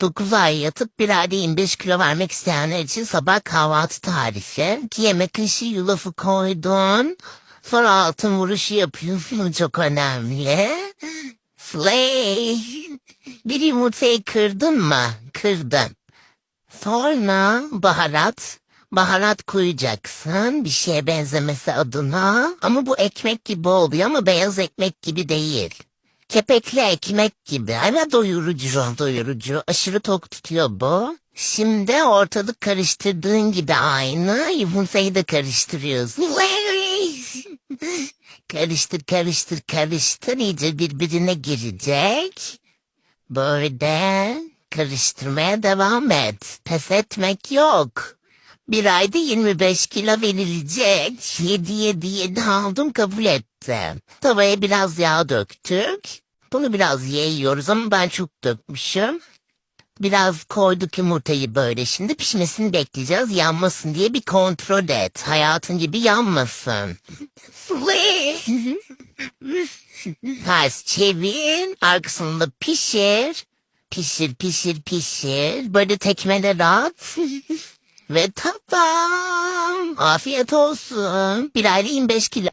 9 ay yatıp bir ayda 25 kilo vermek isteyenler için sabah kahvaltı tarifi. Yemek kaşığı yulafı koydun. Sonra altın vuruşu yapıyorsun. Çok önemli. Slay. Bir yumurtayı kırdın mı? Kırdın. Sonra baharat. Baharat koyacaksın bir şeye benzemesi adına. Ama bu ekmek gibi oluyor ama beyaz ekmek gibi değil. Kepekli ekmek gibi ama doyurucu doyurucu. Aşırı tok tutuyor bu. Şimdi ortalık karıştırdığın gibi aynı yumurtayı da karıştırıyorsun. karıştır karıştır karıştır iyice birbirine girecek. Böyle karıştırmaya devam et. Pes etmek yok. Bir ayda 25 kilo verilecek. Yedi yedi aldım kabul ettim. Tavaya biraz yağ döktük. Bunu biraz yiyoruz ama ben çok dökmüşüm. Biraz koyduk yumurtayı böyle şimdi pişmesini bekleyeceğiz yanmasın diye bir kontrol et. Hayatın gibi yanmasın. Ters çevir arkasında pişir. Pişir pişir pişir. Böyle tekmeler at. Ve tamam. Afiyet olsun. Bir ayda 25 kilo.